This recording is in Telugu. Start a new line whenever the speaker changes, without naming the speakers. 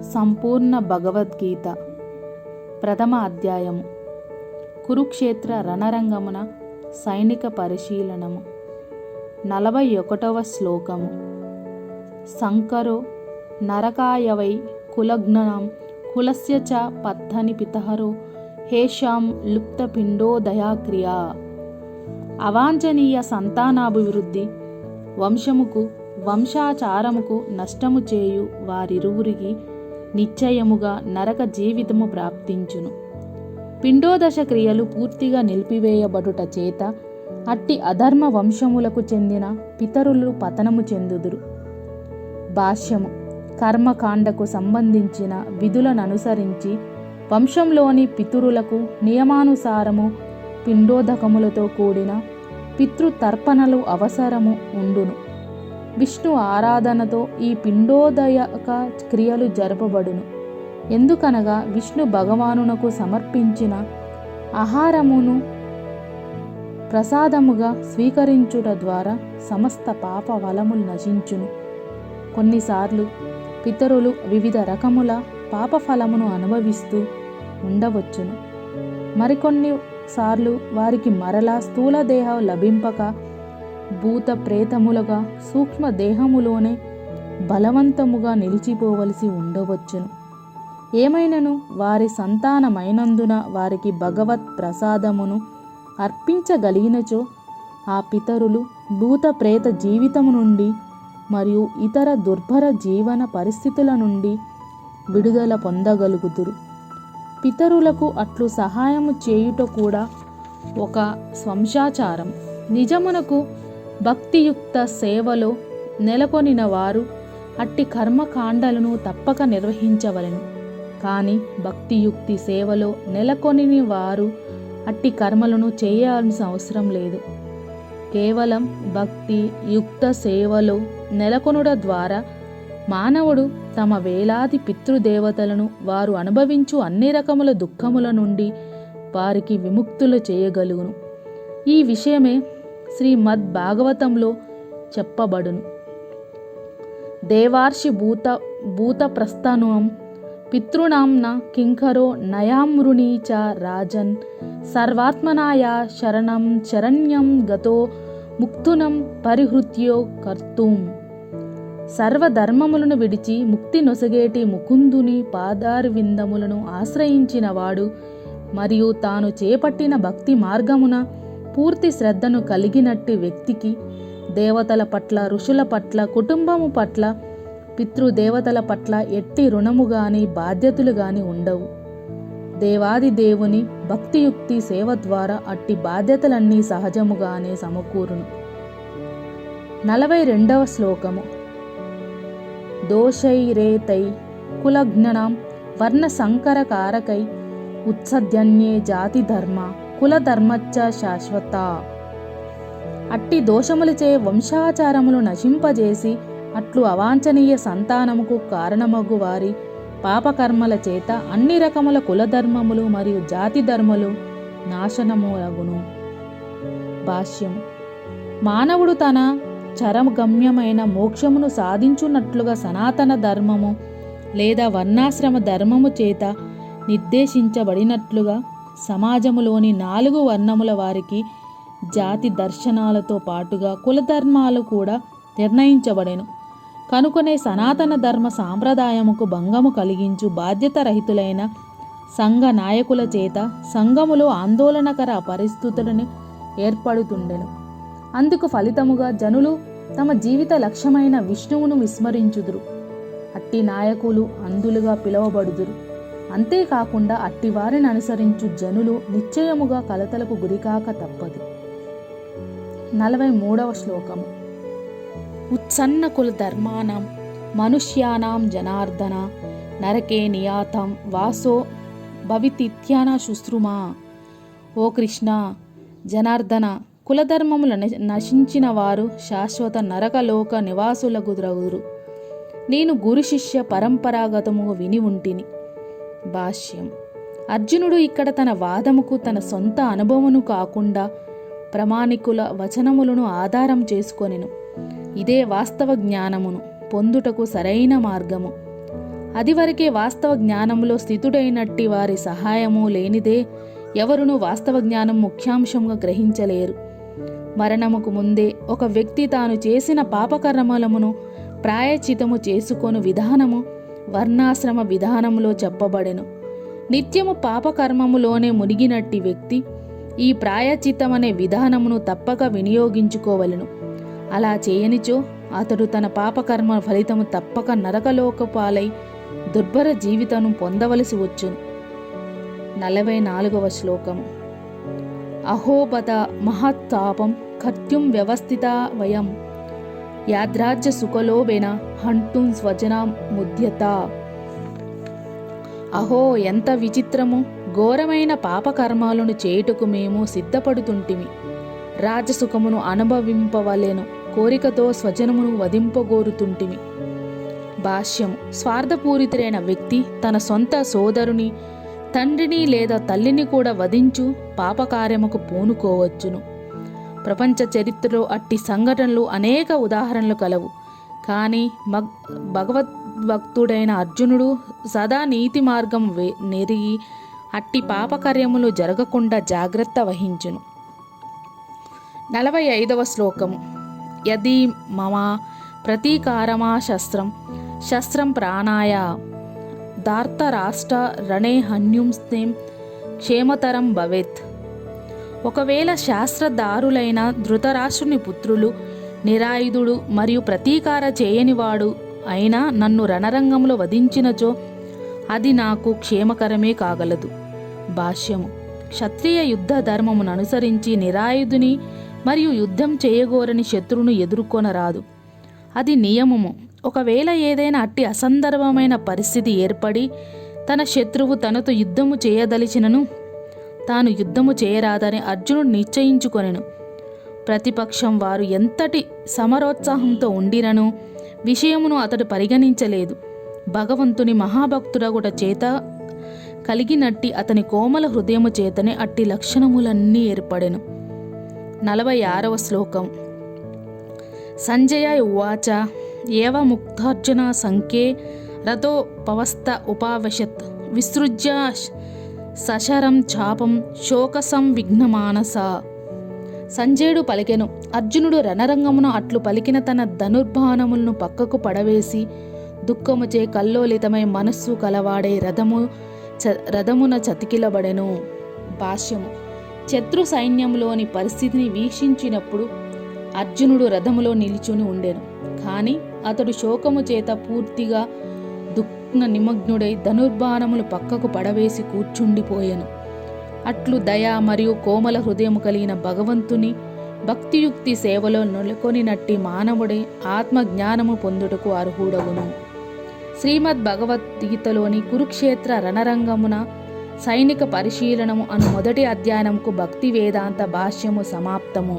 సంపూర్ణ భగవద్గీత. ప్రథమ అధ్యాయము. కురుక్షేత్ర రణరంగమున సైనిక పరిశీలనము. నలభై ఒకటవ శ్లోకము. సంకరో నరకాయవై కులజ్ఞనం కులస్య చ పద్ధని పితహరో హేషాం లుప్తపిండోదయాక్రియా అవాంఛనీయ సంతానాభివృద్ధి వంశముకు వంశాచారముకు నష్టము చేయు వారిరువురికి నిశ్చయముగా నరక జీవితము ప్రాప్తించును. పిండోదశ క్రియలు పూర్తిగా నిలిపివేయబడుట చేత అట్టి అధర్మ వంశములకు చెందిన పితరులు పతనము చెందుదురు. భాష్యము కర్మకాండకు సంబంధించిన విధులను అనుసరించి వంశంలోని పితరులకు నియమానుసారము పిండోదకములతో కూడిన పితృతర్పణలు అవసరము ఉండును. విష్ణు ఆరాధనతో ఈ పిండోదయక క్రియలు జరపబడును. ఎందుకనగా విష్ణు భగవానునకు సమర్పించిన ఆహారమును ప్రసాదముగా స్వీకరించుట ద్వారా సమస్త పాప వలములు నశించును. కొన్నిసార్లు పితరులు వివిధ రకముల పాప ఫలమును అనుభవిస్తూ ఉండవచ్చును. మరికొన్ని సార్లు వారికి మరలా స్థూల దేహం లభింపక భూత ప్రేతములుగా సూక్ష్మ దేహములోనే బలవంతముగా నిలిచిపోవలసి ఉండవచ్చును. ఏమైనను? వారి సంతానమైనందున వారికి భగవత్ ప్రసాదమును అర్పించగలిగినచో ఆ పితరులు భూత ప్రేత జీవితము నుండి మరియు ఇతర దుర్భర జీవన పరిస్థితుల నుండి విడుదల పొందగలుగుతురు పితరులకు అట్లు సహాయము చేయుట కూడా ఒక స్వంశాచారం. నిజమునకు భక్తియుక్త సేవలో నెలకొనిన వారు అట్టి కర్మకాండలను తప్పక నిర్వహించవలెను. కానీ భక్తియుక్తి సేవలో నెలకొని వారు అట్టి కర్మలను చేయాల్సిన అవసరం లేదు. కేవలం భక్తి యుక్త సేవలో నెలకొనుట ద్వారా మానవుడు తమ వేలాది పితృదేవతలను వారు అనుభవించు అన్ని రకముల దుఃఖముల నుండి వారికి విముక్తులు చేయగలుగును. ఈ విషయమే శ్రీమద్ భాగవతంలో చెప్పబడును. దేవార్షి భూత భూత ప్రస్థానం పితృనాంన కింకరో నయామృణీ చ రాజన్ సర్వాత్మనాయ శరణం శరణ్యం గతో ముక్తునం పరిహృత్యో కర్తూం. సర్వధర్మములను విడిచి ముక్తి నొసగేటి ముకుందుని పాదారవిందములను విందములను మరియు తాను చేపట్టిన భక్తి మార్గమున పూర్తి శ్రద్ధను కలిగినట్టి వ్యక్తికి దేవతల పట్ల ఋషుల పట్ల కుటుంబము పట్ల పితృదేవతల పట్ల ఎట్టి రుణము గాని బాధ్యతలు గాని ఉండవు. దేవాది దేవుని భక్తియుక్తి సేవ ద్వారా అట్టి బాధ్యతలన్నీ సహజముగానే సమకూరును. నలభై రెండవ శ్లోకము. దోషైరేతై కులజ్ఞనం వర్ణ సంకరకారకై ఉత్సద్యన్యే జాతి ధర్మ కులధర్మచ్చ శాశ్వత అట్టి దోషములచే వంశాచారములు నశింపజేసి అట్లు అవాంఛనీయ సంతానముకు కారణమగు వారి పాపకర్మల చేత అన్ని రకముల కులధర్మములు మరియు జాతి ధర్మలు నాశనములగును. భాష్యం. మానవుడు తన చరగమ్యమైన మోక్షమును సాధించున్నట్లుగా సనాతన ధర్మము లేదా వర్ణాశ్రమ ధర్మము చేత నిర్దేశించబడినట్లుగా సమాజములోని నాలుగు వర్ణముల వారికి జాతి దర్శనాలతో పాటుగా కులధర్మాలు కూడా నిర్ణయించబడెను. కనుకొనే సనాతన ధర్మ సాంప్రదాయముకు భంగము కలిగించు బాధ్యత రహితులైన సంఘ నాయకుల చేత సంఘములో ఆందోళనకర పరిస్థితులను ఏర్పడుతుండెను. అందుకు ఫలితముగా జనులు తమ జీవిత లక్ష్యమైన విష్ణువును విస్మరించుదురు. అట్టి నాయకులు అందులుగా పిలువబడుదురు. అంతేకాకుండా అట్టివారిని అనుసరించు జనులు నిశ్చయముగా కలతలకు గురికాక తప్పదు. నలభై మూడవ శ్లోకము ఉత్సన్న కుల ధర్మానం మనుష్యానాం జనార్దన నరకే నియాతం వాసో భవితిత్యాన శుశ్రుమా. ఓ కృష్ణ జనార్దన కులధర్మములు నశించిన వారు శాశ్వత నరకలోక నివాసులకు ద్రగురు నేను గురు శిష్య పరంపరాగతము విని ఉంటిని. భాష్యం. అర్జునుడు ఇక్కడ తన వాదముకు తన సొంత అనుభవమును కాకుండా ప్రమాణికుల వచనములను ఆధారం చేసుకొనెను. ఇదే వాస్తవ జ్ఞానమును పొందుటకు సరైన మార్గము. అదివరకే వాస్తవ జ్ఞానంలో స్థితుడైనట్టి వారి సహాయము లేనిదే ఎవరునూ వాస్తవ జ్ఞానం ముఖ్యాంశంగా గ్రహించలేరు. మరణముకు ముందే ఒక వ్యక్తి తాను చేసిన పాపకర్మలమును ప్రాయచితము చేసుకొను విధానము వర్ణాశ్రమ విధానములో చెప్పబడెను. నిత్యము పాపకర్మములోనే మునిగినట్టి వ్యక్తి ఈ ప్రాయచిత్తమనే విధానమును తప్పక వినియోగించుకోవలను. అలా చేయనిచో అతడు తన పాపకర్మ ఫలితము తప్పక నరకలోకపాలై దుర్భర జీవితను పొందవలసి వచ్చును. నలభై నాలుగవ శ్లోకము అహోబత మహత్తాపం కర్త్యుం వ్యవస్థిత వయం. యాద్రాజ్య సుఖలోబెన హంటుం స్వజన ముద్యత. అహో ఎంత విచిత్రము! ఘోరమైన పాపకర్మాలను చేయుటకు మేము సిద్ధపడుతుంటిమి. రాజసుఖమును అనుభవింపవలేను కోరికతో స్వజనమును వధింపగోరుతుంటిమి. భాష్యము స్వార్థపూరితుడైన వ్యక్తి తన సొంత సోదరుని తండ్రిని లేదా తల్లిని కూడా వధించు పాపకార్యముకు పూనుకోవచ్చును. ప్రపంచ చరిత్రలో అట్టి సంఘటనలు అనేక ఉదాహరణలు కలవు. కానీ మగ్ భగవద్భక్తుడైన అర్జునుడు సదా నీతి మార్గం వే నెరిగి అట్టి పాపకార్యములు జరగకుండా జాగ్రత్త వహించును. నలభై ఐదవ శ్లోకము. యది మమ ప్రతీకారమా శస్త్రం. శస్త్రం ప్రాణాయ దార్త రాష్ట్ర రణే హన్యుంస్నేం క్షేమతరం భవేత్. ఒకవేళ శాస్త్రదారులైన ధృతరాష్ట్రుని పుత్రులు నిరాయుధుడు మరియు ప్రతీకార చేయనివాడు అయినా నన్ను రణరంగంలో వధించినచో అది నాకు క్షేమకరమే కాగలదు. భాష్యము. క్షత్రియ యుద్ధ ధర్మమును అనుసరించి నిరాయుధుని మరియు యుద్ధం చేయగోరని శత్రువును ఎదుర్కొనరాదు. అది నియమము. ఒకవేళ ఏదైనా అట్టి అసందర్భమైన పరిస్థితి ఏర్పడి తన శత్రువు తనతో యుద్ధము చేయదలిచినను తాను యుద్ధము చేయరాదని అర్జునుడు నిశ్చయించుకొనెను. ప్రతిపక్షం వారు ఎంతటి సమరోత్సాహంతో ఉండినను విషయమును అతడు పరిగణించలేదు. భగవంతుని మహాభక్తుడగుట చేత కలిగినట్టి అతని కోమల హృదయము చేతనే అట్టి లక్షణములన్నీ ఏర్పడెను. నలభై ఆరవ శ్లోకం. సంజయ ఉవాచ ఏవ ముక్తార్జున సంఖ్యే రతో పవస్త ఉపావశత్ విసృజ్య సశరం చాపం శోకసం విఘ్నమానస. సంజయుడు పలికెను. అర్జునుడు రణరంగమున అట్లు పలికిన తన ధనుర్బాణములను పక్కకు పడవేసి దుఃఖముచే కల్లోలితమై మనస్సు కలవాడే రథము చ రథమున చతికిలబడెను. భాష్యము. శత్రు సైన్యంలోని పరిస్థితిని వీక్షించినప్పుడు అర్జునుడు రథములో నిలుచుని ఉండెను. కానీ అతడు శోకము చేత పూర్తిగా దుఃఖ నిమగ్నుడై ధనుర్బాణములు పక్కకు పడవేసి కూర్చుండిపోయెను. అట్లు దయ మరియు కోమల హృదయము కలిగిన భగవంతుని భక్తియుక్తి సేవలో నెలకొనినట్టి మానవుడే ఆత్మజ్ఞానము పొందుటకు అర్హుడగును. శ్రీమద్ భగవద్గీతలోని కురుక్షేత్ర రణరంగమున సైనిక పరిశీలనము అను మొదటి అధ్యయనముకు భక్తి వేదాంత భాష్యము సమాప్తము.